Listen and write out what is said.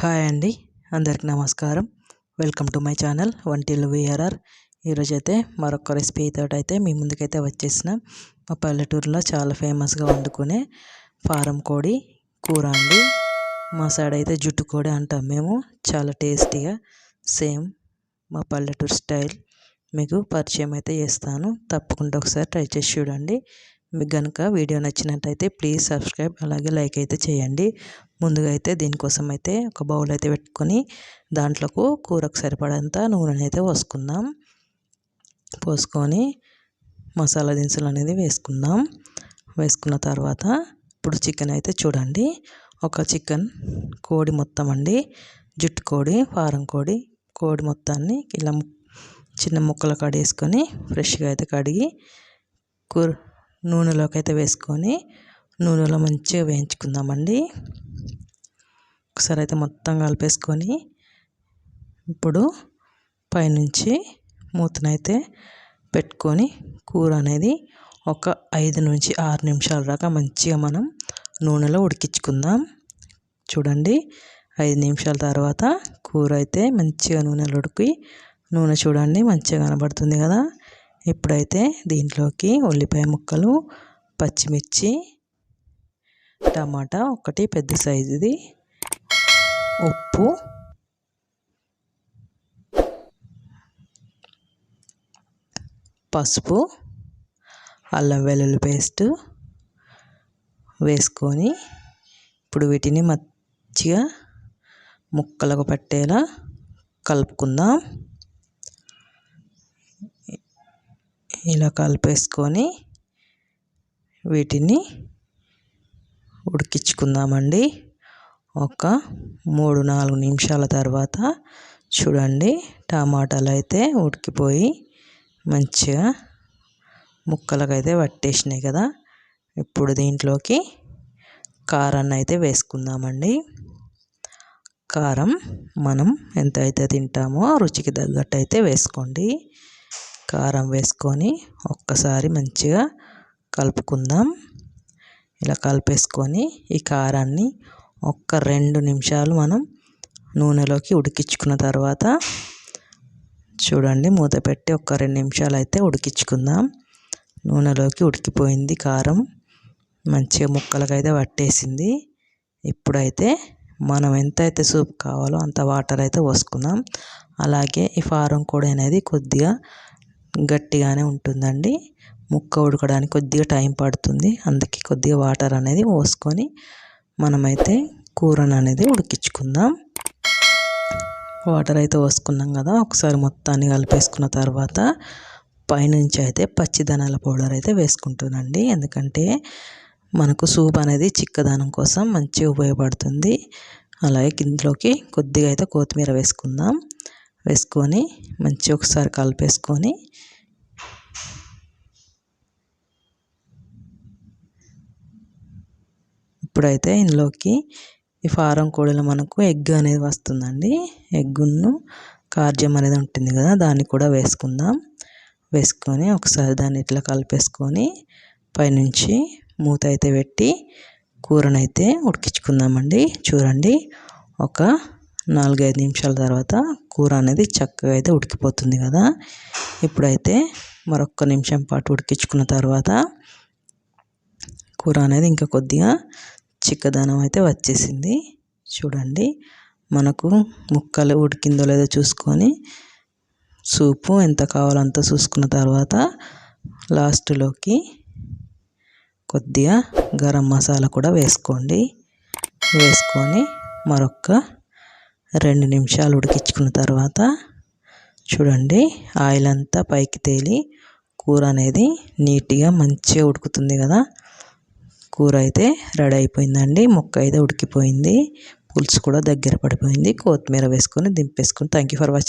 Hi అండి. అందరికి నమస్కారం. వెల్కమ్ టు మై ఛానల్ వంటిల్లు విఆర్ఆర్. ఈరోజు అయితే మరొక రెసిపీ తోటి అయితే మీ ముందుకైతే వచ్చేసిన మా పల్లెటూరులో చాలా ఫేమస్గా వండుకునే ఫారం కోడి కూర అండి. మా సైడ్ అయితే జుట్టు కోడి అంటాం మేము. చాలా టేస్టీగా సేమ్ మా పల్లెటూరు స్టైల్. మీకు పరిచయం అయితే చేస్తాను. తప్పకుండా ఒకసారి ట్రై చేసి చూడండి. మీకు కనుక వీడియో నచ్చినట్టయితే ప్లీజ్ సబ్స్క్రైబ్ అలాగే లైక్ అయితే చేయండి. ముందుగా అయితే దీనికోసం అయితే ఒక బౌల్ అయితే పెట్టుకొని దాంట్లోకి కూరకు సరిపడంత నూనెని అయితే పోసుకుందాం. పోసుకొని మసాలా దినుసులు అనేది వేసుకుందాం. వేసుకున్న తర్వాత ఇప్పుడు చికెన్ అయితే చూడండి. ఒక చికెన్ కోడి మొత్తం అండి. జుట్టు కోడి ఫారం కోడి కోడి మొత్తాన్ని ఇలా చిన్న ముక్కలు కడేసుకొని ఫ్రెష్గా అయితే కడిగి కూర నూనెలోకి అయితే వేసుకొని నూనెలో మంచిగా వేయించుకుందామండి. ఒకసారి అయితే మొత్తం కలిపేసుకొని ఇప్పుడు పైనుంచి మూతనైతే పెట్టుకొని కూర అనేది ఒక ఐదు నుంచి ఆరు నిమిషాల దాకా మంచిగా మనం నూనెలో ఉడికించుకుందాం. చూడండి ఐదు నిమిషాల తర్వాత కూర అయితే మంచిగా నూనెలో ఉడికి నూనె చూడండి మంచిగా కనబడుతుంది కదా. ఇప్పుడైతే దీంట్లోకి ఉల్లిపాయ ముక్కలు పచ్చిమిర్చి టమాటా ఒకటి పెద్ద సైజుది. ఉప్పు. పసుపు. అల్లం వెల్లుల్లి పేస్ట్ వేసుకొని ఇప్పుడు వీటిని మంచిగా ముక్కలకు పట్టేలా కలుపుకుందాం. ఇలా కలిపేసుకొని వీటిని ఉడికించుకుందామండి. ఒక మూడు నాలుగు నిమిషాల తర్వాత చూడండి టమాటాలు అయితే ఉడికిపోయి మంచిగా ముక్కలకైతే పట్టేసినాయి కదా. ఇప్పుడు దీంట్లోకి కారాన్ని అయితే వేసుకుందామండి. కారం మనం ఎంత అయితే తింటామో రుచికి తగ్గట్టు అయితే వేసుకోండి. కారం వేసుకొని ఒక్కసారి మంచిగా కలుపుకుందాం. ఇలా కలిపేసుకొని ఈ కారాన్ని ఒక్క రెండు నిమిషాలు మనం నూనెలోకి ఉడికించుకున్న తర్వాత చూడండి మూత పెట్టి ఒక రెండు నిమిషాలు అయితే ఉడికించుకుందాం. నూనెలోకి ఉడికిపోయింది కారం. మంచిగా ముక్కలకైతే పట్టేసింది. ఇప్పుడైతే మనం ఎంత అయితే సూప్ కావాలో అంత వాటర్ అయితే పోసుకుందాం. అలాగే ఈ ఫారం కూడా అనేది కొద్దిగా గట్టిగానే ఉంటుందండి. ముక్క ఉడకడానికి కొద్దిగా టైం పడుతుంది. అందుకే కొద్దిగా వాటర్ అనేది పోసుకొని మనమైతే కూరను అనేది ఉడికించుకుందాం. వాటర్ అయితే పోసుకున్నాం కదా ఒకసారి మొత్తాన్ని కలిపేసుకున్న తర్వాత పైనుంచి అయితే పచ్చిదనాల పౌడర్ అయితే వేసుకుంటున్నాండి ఎందుకంటే మనకు సూప్ అనేది చిక్కదనం కోసం మంచిగా ఉపయోగపడుతుంది. అలాగే ఇందులోకి కొద్దిగా అయితే కొత్తిమీర వేసుకుందాం. వేసుకొని మంచిగా ఒకసారి కలిపేసుకొని ఇప్పుడైతే ఇందులోకి ఈ ఫారం కోడిలో మనకు ఎగ్ అనేది వస్తుందండి. ఎగ్గును కార్జం అనేది ఉంటుంది కదా దాన్ని కూడా వేసుకుందాం. వేసుకొని ఒకసారి దాన్ని ఇట్లా కలిపేసుకొని పైనుంచి మూత అయితే పెట్టి కూరనైతే ఉడికించుకుందామండి. చూడండి ఒక నాలుగైదు నిమిషాల తర్వాత కూర అనేది చక్కగా అయితే ఉడికిపోతుంది కదా. ఇప్పుడైతే మరొక నిమిషం పాటు ఉడికించుకున్న తర్వాత కూర అనేది ఇంకా కొద్దిగా చిక్కదనం అయితే వచ్చేసింది. చూడండి. మనకు ముక్కలు ఉడికిందో లేదో చూసుకొని సూపు ఎంత కావాలో అంత చూసుకున్న తర్వాత లాస్ట్లోకి కొద్దిగా గరం మసాలా కూడా వేసుకోండి. వేసుకొని మరొక రెండు నిమిషాలు ఉడికించుకున్న తర్వాత చూడండి. ఆయిల్ అంతా పైకి తేలి కూర అనేది నీట్గా మంచిగా ఉడుకుతుంది కదా. కూర అయితే రెడీ అయిపోయిందండి. ముక్క అయితే ఉడికిపోయింది. పులుసు కూడా దగ్గర పడిపోయింది. కొత్తిమీర వేసుకొని దింపేసుకొని. Thank you for watching